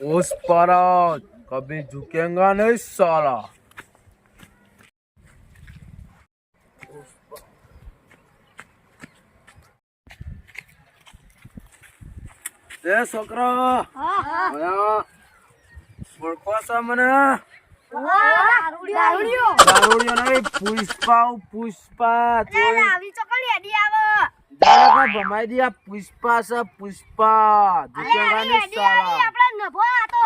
पुष्पराज कभी झुकेगा नहीं साला એ છોકરો ઓયા ઓળખો છો મને દારૂડિયો નહીં પુષ્પા પુષ્પા બાળકો ભમાઈ દીયા પુષ્પા. સ પુષ્પા ઝુકેંગા નહીં સાલા આપણે નભો આ તો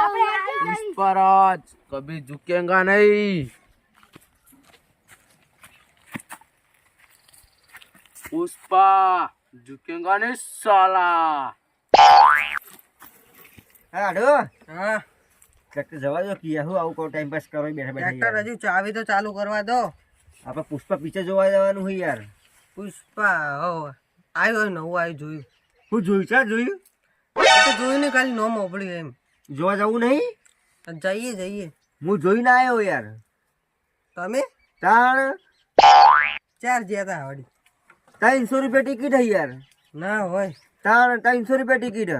પુષ્પરાજ કભી ઝુકેંગા નહીં. પુષ્પા ઝુકેંગા નહીં સાલા હાડો હા. ટ્રેક્ટર જવા દો કિયા હું આવું કો ટાઈમ પાસ કરો બેઠા બેઠા ટ્રેક્ટર હજુ ચાવી તો ચાલુ કરવા દો. આપણે પુષ્પા પીછે જોવા જવાનું હોય યાર. પુષ્પા હો. આવ્યો નવું આવ્યું જોયું. હું જોયું? છે જોયું તો જોયું ને ખાલી નો મોકલ્યું એમ. જોવા જવું નહીં? જઈએ જઈએ. હું જોઈને આવ્યો યાર. તમે? ત્રણ ચાર જ્યાં હતા વળી ત્રણસો રૂપિયા ટિકિટ હે યાર. ના હોય. ત્રણ ત્રણસો રૂપિયા ટિકિટ.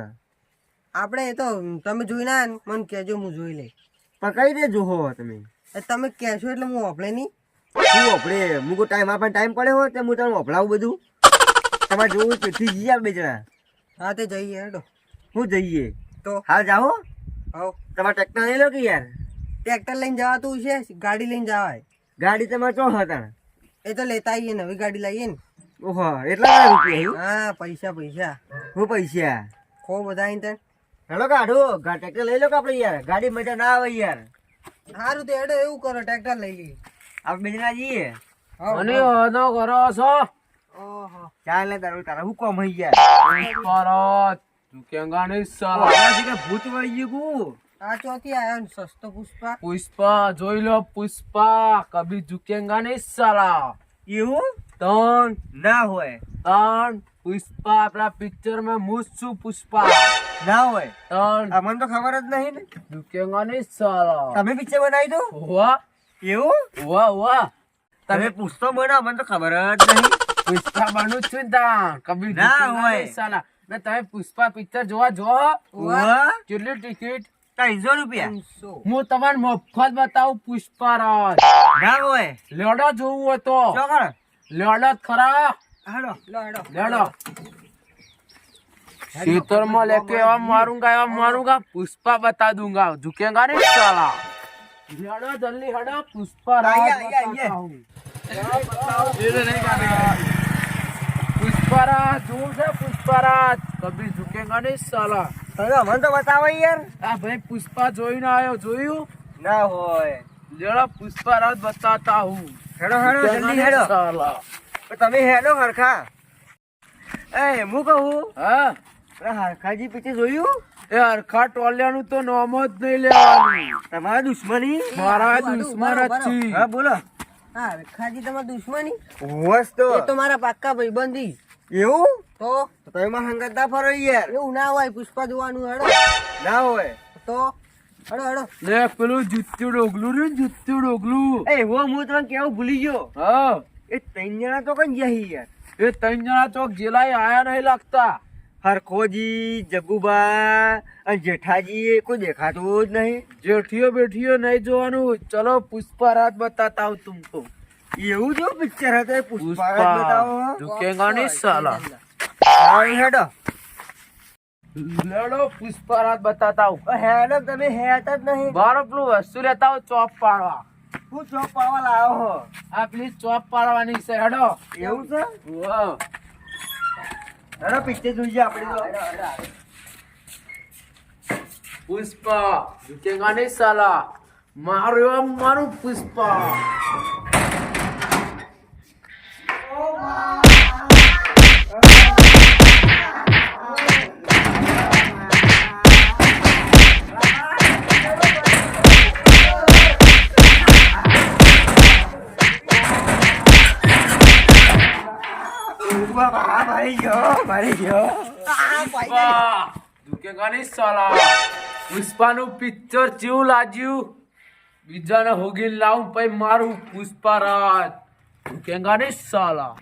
આપણે એ તો તમે જોઈ ના મને કહેજો હું જોઈ લઈ પકડી દે જોહો તમે. તમે કહેશો એટલે હું ઓપડે નહીં. શું આપણે મુકો ટાઈમ આપણને ટાઈમ પડે હોય તો હું તમને વપરાવું બધું. તમારે જોવું છે થી જઈએ બે જણા. હા તે જઈએ હેડો. હું જઈએ? તો? હાલ જાઓ. હવ તમારે ટ્રેક્ટર લઈ લો કે યાર? ટ્રેક્ટર લઈને જવાતું છે ગાડી લઈને જવાય. ગાડી તમારે ચો હતા? એ તો લેતા આવીએ નવી ગાડી લાવીએ ને. ઓહો એટલા બધા રૂપિયા હા પૈસા પૈસા. હું પૈસા? ખો બધા આવીને ત્યાં હેલો કાઢો ગા ટ્રેક્ટર લઈ લો કે આપણે યાર? ગાડી મજા ના આવે યાર. સારું તે હેડો એવું કરો ટ્રેક્ટર લઈ લઈએ. આપણે બે જઈએ. અને. કરો છો? ચાલ તારું તારા હું કોમ હઈ ગયા? તું કેમ ગાને સાલા ભૂત વઈ ગયું આ ચોથી આયો ને સસ્તો પુષ્પા. પુષ્પા જોઈ લો પુષ્પા કભી ઝુકેંગા નહીં સાલા? એવું? તણ ના હોય. તણ પુષ્પા આપણા પિક્ચરમાં હું પુષ્પા. ના હોય. તણ મને તો ખબર જ નહીં ને. ઝુકેંગા નહીં સાલા? તમે પિક્ચર બનાવી દો. વાહ એવું? હોવા હોવા. તમે પુષ્પા બનાવ અમને તો ખબર જ નહીં. પુષ્પા બનુ છું કભી તમે પુષ્પા પિક્ચર જોવા જો કેટલી ટિકિટ? ત્રણસો રૂપિયા. હું તમારે મફત બતાવું પુષ્પા રસ ના હોય. લેડો જોવું હોય તો. લેડો ખરા. લેડો. શીતળમાં લેકે એવા મારુંગા એવા મારુંગા પુષ્પા બતા દુંગા ઝુકેગા રે સાલા. હેડો જલ્દી હેડો પુષ્પા રાજ બતાઉં પુષ્પરાજ જોવું છે પુષ્પરાજ? કભી ઝુકેગા નહીં સાલા તને અમને તો બતાવો યાર. આ ભાઈ પુષ્પા જોઈને આવ્યો જોયું? ના હોય. લેડો પુષ્પરાજ બતાતા હું. હેડો હેડો જલ્દી હેડો. સાલા. તમે હેડો હરખા. એ હું કહું? હા? હરખાજી પછી જોયું? એ હરખા ટોલિયાનું તો નામ જ નહીં લેવાનું. તમારા દુશ્મની? મારા દુશ્મન જ છે. હા બોલો. હા હરખાજી તમારા દુશ્મની? હોસ તો. એ તો મારા પાક્કા ભાઈબંધી. એવું? તો? તો તમે માં હંગત ના ફરો યાર. એવું ના હોય પુષ્પા જોવાનું હેડો. ના હોય. તો? હડો હડો. લે પેલું જુત્તું ડોગલું રે ને જુત્તું ડોગલું. એ હો હું તને કેવું ભૂલી ગયો? હા. એ ત્રણ જણા તો કઈ ગયા યાર. એ ત્રણ જણા ચોક જેલાય આયા નહીં લાગતા. હરખોજી જગુબા અને જેઠાજી એ કોઈ દેખાતું જ નહીં. જેઠીઓ બેઠીઓ નહીં જોવાનું. ચલો પુષ્પા રાત બતાતા હું તુમકો એવું જો પિક્ચર હતો પુષ્પા બતાવો ઝુકેગા નહીં સાલા. હેડો. લેડો પુષ્પા રાત બતાતા હું હેડો તમે હેતા જ નહીં. બારો પેલું વસ્તુ લેતા હું ચોપ પાડવા. હું ચોપ પાડવા લાવ્યો હો. આ પ્લીઝ ચોપ પાડવાની છે હેડો. એવું છે. હેડો પિક્ચર જોઈએ આપણે તો. પુષ્પા ઝુકેગા નહીં સાલા. મારું મારું પુષ્પા. સાલા. પુષ્પાનું પિક્ચર જેવું લાગ્યું. બીજાને હોગી લાવું, પછી મારું પુષ્પા રાજ ઝુકેગા નહીં સાલા.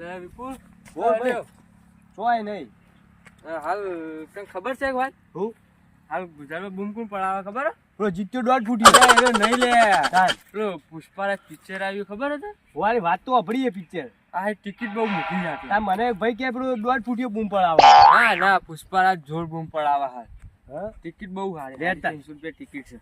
લે વિપુલ. બોલ ભાઈ. ચોય નહીં. હાલ તને ખબર છે ભાઈ? હું? હાલ ગુજરાતમાં બૂમ કોણ પડાવે ખબર? પેલો જીત્યો દોઢ ફૂટી. જાય એ નહીં લે. પેલો પુષ્પારાજ પિક્ચર આવ્યું ખબર હતી વારી વાત તો અભળી પિક્ચર આ ટિકિટ બહુ મૂકી નાખી મને ભાઈ કે પેલું દોઢ ફૂટીઓ બૂમ પડાવે. ના ના પુષ્પારાજ જોર બૂમ પડાવે હા? ટિકિટ બહુ સારી બે ત્રણસો રૂપિયા ટિકિટ છે.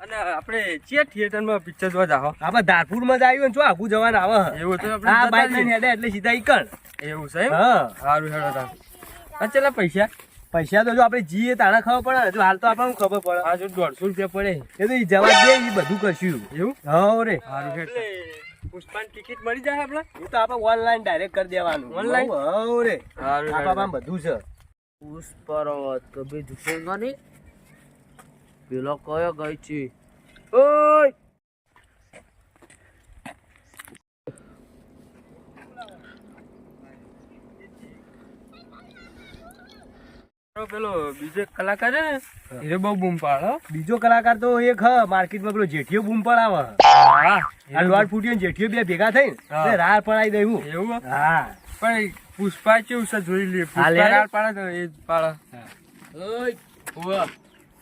અને આપણે ચિયા થિયેટરમાં પિક્ચર જોવા જાઓ. આપણે ધારપુરમાં જ આવ્યું જો આખું જવાનું આવે. એવું તો આપણે આ બાઈક લઈને હેડે એટલે સીધા ઈકણ. એવું છે? હા. સારું હેડો તા આ ચેલા પૈસા? પૈસા તો જો આપણે જીએ તાણે ખબર પડે જો હાલ તો આપણને ખબર પડે. આ જો દોઢસો રૂપિયા પડે. એ તો જવા દે એ બધું કરશું. એવું? હા રે. સારું હેડ પુષ્પાન ટિકિટ મળી જાય આપણે? એ તો આપણે ઓનલાઈન ડાયરેક્ટ કરી દેવાનું. ઓનલાઈન હા રે. સારું આપણા બધું છે. પુષ્પરાજ કભી ઝુકેગા નહીં પેલો કયો ગઈ છે? ઓય! પેલો બીજો કલાકાર ને એ બહુ બૂમ પાડો બીજો કલાકાર તો એક હ માર્કેટમાં પેલો જેઠિયો બૂમ પડાવે. આ લોટ ફૂટ્યો ને જેઠિયો બે ભેગા. એટલે રાર પડાવી દઈ હું એવું હા? પણ પુષ્પા કેવું છે જોઈ લે. પુષ્પા રાડ પાડે એ પાડે. ઓય ઓય.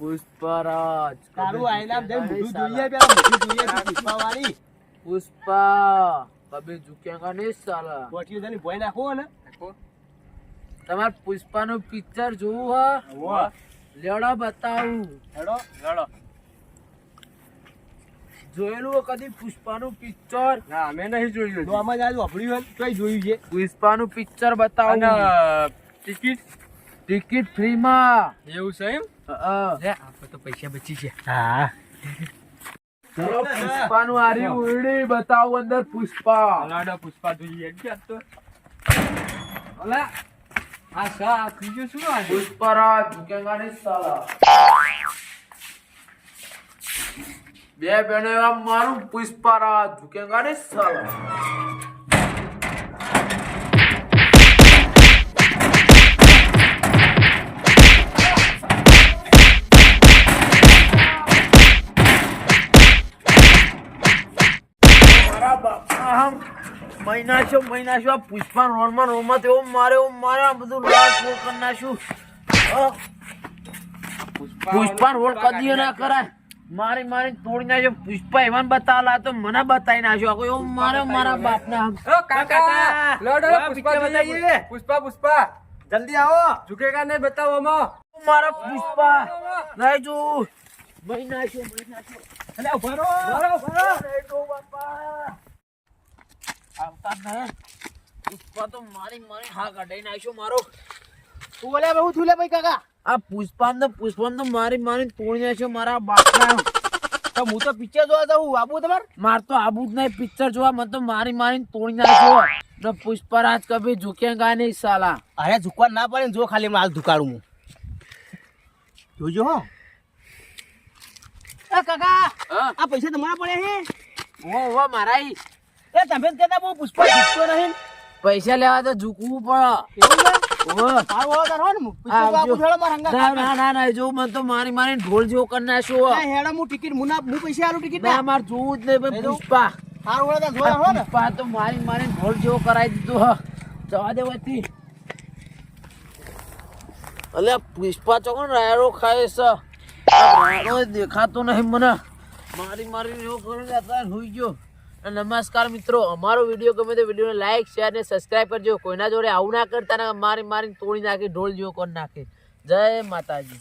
પુષ્પરાજ. તારું જઈને ઝુકેગા મોઢું જોઈએ પેલા મોઢું જોઈએ પુષ્પાવાળી. પુષ્પા કભી ઝુકેગા નહીં સાલા. કોઠીઓ જઈને ભોય નાખો ને તમારે પુષ્પાનું પિક્ચર જોવું હ. લેડો બતાવું. લેડો લેડો. જોયેલું કદી કદી પુષ્પાનું પિક્ચર ના અમે નહીં જોયું તો આમાં આજ વાપર્યું હોય ને. જોયું છે? પુષ્પાનું પિક્ચર બતાવું. અને ટિકિટ ટિકિટ ફ્રીમાં એવું છે એમ? તો પૈસા બચી છે હા ચલો પુષ્પાનું આર્યું ઉડી બતાવું અંદર પુષ્પા અલાડા પુષ્પા જોઈએ એટલે આજ તો અલા આ શા આ ત્રીજું શું આ છે? પુષ્પરાજ ઝુકેગા નહીં સાલા બે બેનો એવા મારું પુષ્પરાજ ઝુકેગા નહીં સાલા મારા બાપા આમ મહિના છો મહિના છો આ પુષ્પા રોડમાં રોમાં તેવો મારે એવો મારે આ બધું લાલ વો કરી નાખ્યું પુષ્પા રોડ કદી ના કરાય. મારી મારી તોડી નાખ્યો પુષ્પા એવાન બતાવેલા તો મને બતાવી નાખ્યો આખો એવો મારે મારા બાપના. કાકા પુષ્પા. પુષ્પા પુષ્પા. જલ્દી આવો. ઝુકેગા નહીં બતાવો અમા. મારા પુષ્પા. નહીં જો. મહિના છો મહિના છો. અલે ભરો. નહીં જો બાપા. આવતા જ પુષ્પા તો મારી મારી હા કાઢી નાખ્યો મારો તું બોલ્યા બહુ થયું ભાઈ કાકા આ પુષ્પાન તો પુષ્પાન તો મારી મારી તોડી નાખ્યો મારા બાપના. તો હું તો પિક્ચર જોવા જાઉં આબુ તમારે? માર તો આબુ જ નહીં પિક્ચર જોવા મને તો મારી મારીને તોડી નાખ્યો. ને પુષ્પરાજ કભી ઝુકેગા નહીં સાલા. અરે ઝુકવા ના પડે જો ખાલી માલ ધુકાડું હું. જોજો હો. કાકા આ પૈસા તમારા પડ્યા હે? ઓ ઓ મારા. એ તમે જ કહેતા બહુ પુષ્પા ઝૂકતો નહીં પૈસા લેવા તો ઝૂકવું પડે. મારા હંગાત ના ના ના ના જો મને તો મારી ઢોલ જેવો કરી નાખ્યો. હેડા હું ટિકિટ મુના હું પૈસા આલું ટિકિટ ના મારે જોવું જ નહીં પુષ્પા. સારું વળે તાર જોયા હો ને. પુષ્પા તો મારી મારી ઢોલ જેવો કરાવી દીધો હ. જવા દે વચ્ચે. અલે પુષ્પા ચોકન રાયરો ખાય છે? રાયરો દેખાતો નહીં મને. મારી મારી એવો કરો અત્યારે હોઈ ગયો. નમસ્કાર મિત્રો, અમારો વીડિયો ગમે તો વિડીયોને લાઇક શેર ને સબસ્ક્રાઈબ કરજો. કોઈના જોડે આવું ના કરતા ને મારી મારી તોડી નાખી, ઢોલ જેવો કોણ નાખે. જય માતાજી.